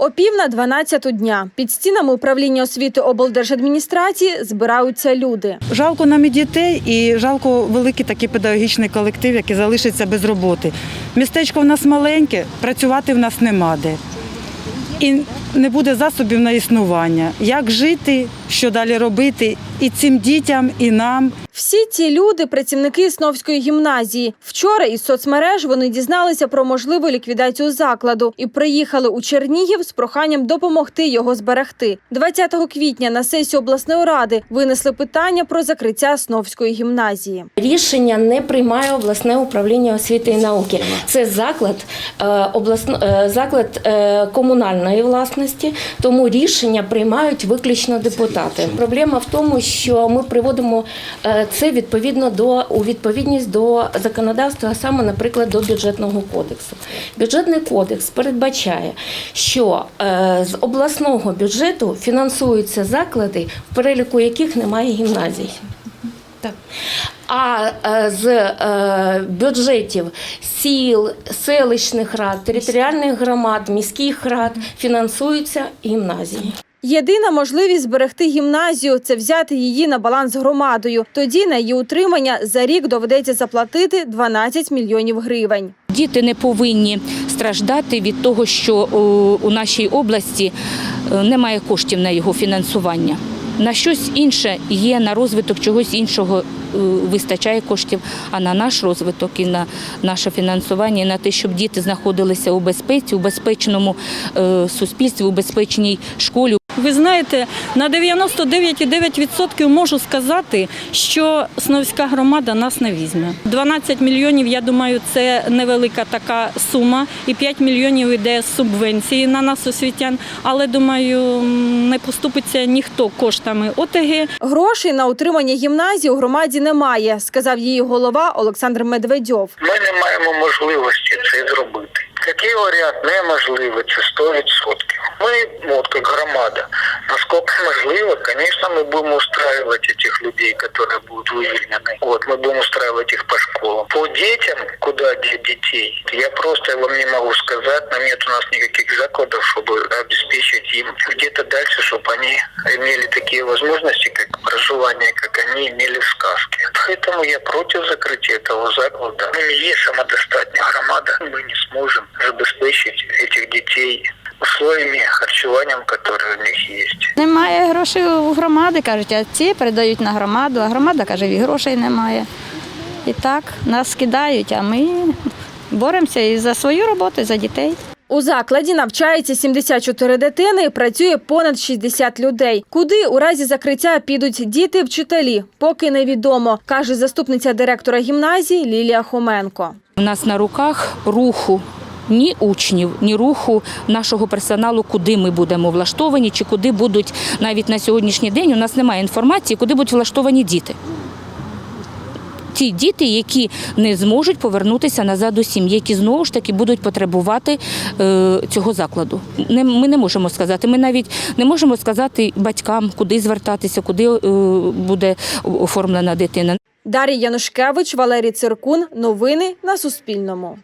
О пів на 12 дня під стінами управління освіти облдержадміністрації збираються люди. Жалко нам і дітей, і жалко великий такий педагогічний колектив, який залишиться без роботи. Містечко в нас маленьке, працювати в нас нема де. І не буде засобів на існування. Як жити, що далі робити і цим дітям, і нам. Всі ці люди працівники Сновської гімназії. Вчора із соцмереж вони дізналися про можливу ліквідацію закладу і приїхали у Чернігів з проханням допомогти його зберегти. 20 квітня на сесію обласної ради винесли питання про закриття Сновської гімназії. Рішення не приймає обласне управління освіти і науки. Це заклад, е, обласно, е, заклад е, комунальної власності, тому рішення приймають виключно депутати. Проблема в тому, що ми приводимо це відповідно до у відповідність до законодавства, а саме, наприклад, до бюджетного кодексу. Бюджетний кодекс передбачає, що е, з обласного бюджету фінансуються заклади, в переліку яких немає гімназій. А е, з е, бюджетів сіл, селищних рад, територіальних громад, міських рад фінансуються гімназії. Єдина можливість зберегти гімназію це взяти її на баланс громадою. Тоді на її утримання за рік доведеться заплатити 12 мільйонів гривень. Діти не повинні страждати від того, що у нашій області е, немає коштів на його фінансування. На щось інше є, на розвиток чогось іншого е, вистачає коштів, а на наш розвиток і на наше фінансування, і на те, щоб діти знаходилися у безпеці, у безпечному е, суспільстві, у безпечній школі, Ви знаєте, на 99,9% можу сказати, що Сновська громада нас не візьме. 12 мільйонів, я думаю, це невелика така сума, і 5 мільйонів йде з субвенції на нас освітян. Але думаю, не поступиться ніхто коштами ОТГ. Грошей на утримання гімназії у громаді немає, сказав її голова Олександр Медведьов. Ми не маємо можливості це зробити. Який варіант неможливий, це 100%. мы вот как громада, насколько можливо, конечно, мы будем устраивать этих людей, которые будут выявлены. Вот мы будем устраивать их по школам. По детям, куда діть детей. я просто вам не могу сказать, Нам нет у нас никаких закладів, чтобы обеспечить им где-то дальше, чтобы они имели такие возможности, как проживание, как они имели в сказке. Поэтому я проти закриття цього закладу. Ми є самодостатня громада. мы не сможем обеспечить этих детей. Условиями харчеванием, которые у них есть. Немає грошей у громади, кажуть, а ці передають на громаду, а громада каже, і грошей немає. І так, нас скидають, а ми боремося і за свою роботу, і за дітей. У закладі навчається 74 дитини і працює понад 60 людей. Куди у разі закриття підуть діти вчителі, поки невідомо, каже заступниця директора гімназії Лілія Хоменко. У нас на руках руху ні учнів, ні руху нашого персоналу, куди ми будемо влаштовані, чи куди будуть навіть на сьогоднішній день. У нас немає інформації, куди будуть влаштовані діти. Ті діти, які не зможуть повернутися назад у сім'ї, які знову ж таки будуть потребувати е, цього закладу. Не, ми не можемо сказати. Ми навіть не можемо сказати батькам, куди звертатися, куди е, буде оформлена дитина. Дар'я Янушкевич, Валерій Циркун. Новини на Суспільному.